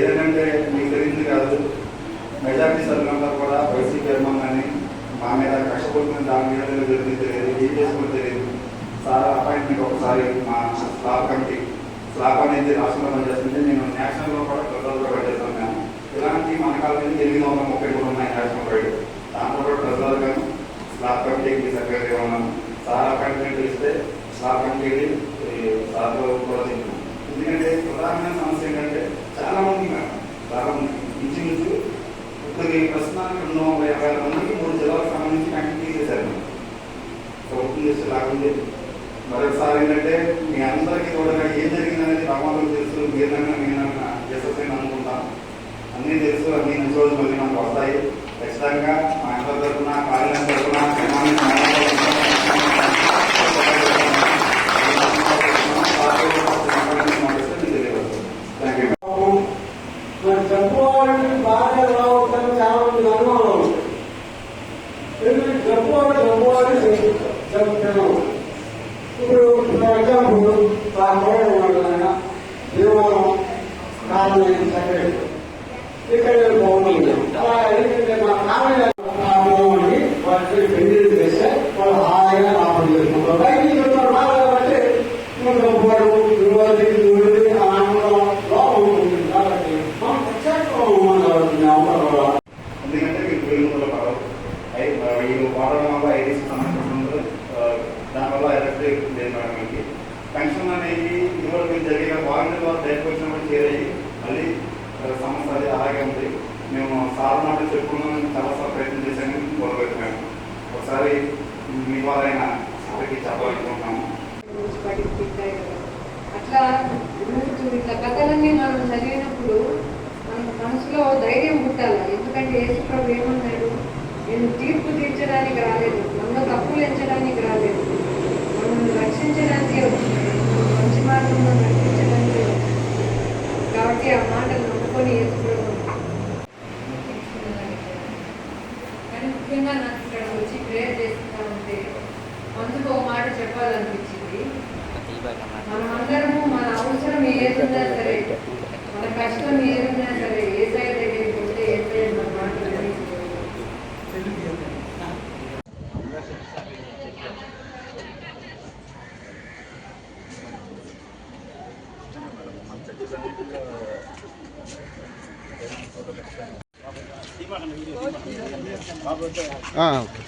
ఏదంటే మీకు గురించి కాదు. మెజార్టీ సభ్యులంతా కూడా వైసీపీ అభిమానాన్ని మా మీద కష్టపడుతున్న దాని మీద జరిగింది తెలియదు ఏం చేసుకుని తెలియదు. సార్ అపాయింట్మెంట్ ఒకసారి మా స్లాబ్ కమిటీ స్లాబ్ అనేది రాష్ట్రంలో పనిచేస్తుంది. నేను నేషనల్లో కూడా ట్రెజర్లో పనిచేస్తాను మేము ఇలాంటి మన కాలేజీ ఎనిమిది వందల ముప్పై మూడు ఉన్నాయి నేషనల్ రైడ్ దాంట్లో కూడా ట్రెజర్ కానీ స్లాబ్ కమిటీకి సెక్రటరీ ఉన్నాను. సార్ అపాయింట్మెంట్ ఇస్తే స్లాబ్ కమిటీకి సార్ కూడా ఎందుకంటే ప్రధానమైన సమస్య ఏంటంటే చాలా ఇంచుమించు ఇప్పుడు ప్రస్తుతానికి రెండు వందల యాభై మందికి మూడు జిల్లాలకు సంబంధించి కంటిన్యూ తీసేశారు. ప్రభుత్వం చేస్తే లాగుంది. మరొకసారి ఏంటంటే మీ అందరికీ కూడా ఏం జరిగిందనేది భగవంతుడు తెలుసు. మీరన్నా నేనన్నా చేసేసని అనుకుంటాం. అన్నీ తెలుసు అన్ని మంచి రోజులు మళ్ళీ మనకు వస్తాయి. ఖచ్చితంగా ఎగ్జాంపుల్ మా కోడ ఉన్నాడు భీమవరం కాలనీ సెక్రటరీ ఇక్కడ బాగుంది అలా ఎందుకంటే మా కాలనీ బాగుంది పెళ్ళి చేస్తే వాళ్ళు హాయిగా లాభం చేసుకుంటారు బయటికి బాగా లోపం ఉంటుంది కాబట్టి మనం ప్రత్యేకంగా ఉన్నాం కాబట్టి ఎందుకంటే మీకు వెలుగులో పడవు ఐ- ఈ వల్ల ఐటీసీ సంబంధించిన మనకి పెన్షన్ అనేది ఇదివరకు జరిగే వారంటీ వారు బయటకు వచ్చినప్పుడు చేరాయి మళ్ళీ సమస్య అది అలాగే ఉంది. మేము సార్ మాట చెప్పుకున్నాం చాలాసార్లు ప్రయత్నం చేశాను కోరబెట్టాము ఒకసారి మీ వారైనా అయినా చెప్పాలనుకుంటున్నాము అట్లా ఇట్లా కథలన్నీ మనం చదివినప్పుడు మన మనసులో ధైర్యం పుట్టాలి ఎందుకంటే యేసుప్రభు ఏమన్నాడు? నేను తీర్పు తీర్చడానికి రాలేదు మన తప్పులు ఎంచడానికి రాలేదు. కాబట్టి ఆ మాటలు నమ్ముకొని కానీ ముఖ్యంగా నాకు ఇక్కడ వచ్చి ప్రేయర్ చేస్తా ఉంటే మనసుకు ఒక మాట చెప్పాలనిపించింది. మనం అందరము మన అవసరం ఏదున్నా సరే మన కష్టం ఏదున్నా సరే ఏ సైడ్ దగ్గరికి పోతే ఏ సైడ్ మన మాట విని ఓకే.